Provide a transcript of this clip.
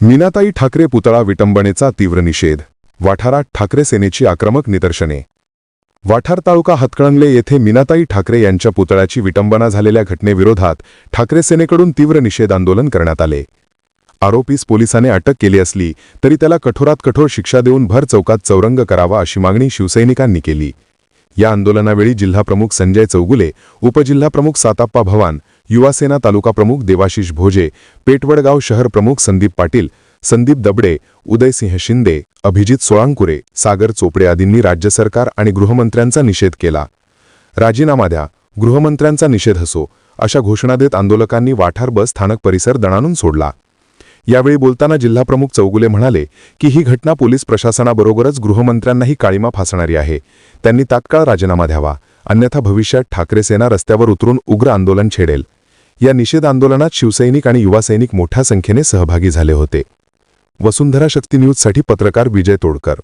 मीनाताई ठाकरे पुतळा विटंबनेचा तीव्र निषेध. वाठारात ठाकरे सेनेची आक्रमक निदर्शने. वाठार तालुका हातकणंगले येथे मीनाताई ठाकरे यांच्या पुतळ्याची विटंबना झालेल्या घटनेविरोधात ठाकरे सेनेकडून तीव्र निषेध आंदोलन करण्यात आले. आरोपीस पोलिसांनी अटक केली असली तरी त्याला कठोरात कठोर शिक्षा देऊन भर चौकात चौरंग करावा अशी मागणी शिवसैनिकांनी केली. या आंदोलनावेळी जिल्हाप्रमुख संजय चौगुले उपजिल्हाप्रमुख साताप्पा भवान युवासेना तालुका प्रमुख देवाशिष भोजे पेटवडगाव शहर प्रमुख संदीप पाटील संदीप दबडे उदयसिंह शिंदे अभिजित सोळांकुरे सागर चोपडे आदींनी राज्य सरकार आणि गृहमंत्र्यांचा निषेध केला. राजीनामा द्या. गृहमंत्र्यांचा निषेध असो अशा घोषणा देत आंदोलकांनी वाठार बस स्थानक परिसर दणाणून सोडला. यावेळी बोलताना जिल्हाप्रमुख चौगुले म्हणाले की ही घटना पोलीस प्रशासनाबरोबरच गृहमंत्र्यांनाही काळीमा फासणारी आहे. त्यांनी तात्काळ राजीनामा द्यावा. अन्यथा भविष्यात ठाकरे सेना रस्त्यावर उतरून उग्र आंदोलन छेडेल. या निषेध आंदोलनात शिवसैनिक आणि युवासैनिक मोठ्या संख्येने सहभागी झाले होते. वसुंधरा शक्ती न्यूजसाठी पत्रकार विजय तोडकर.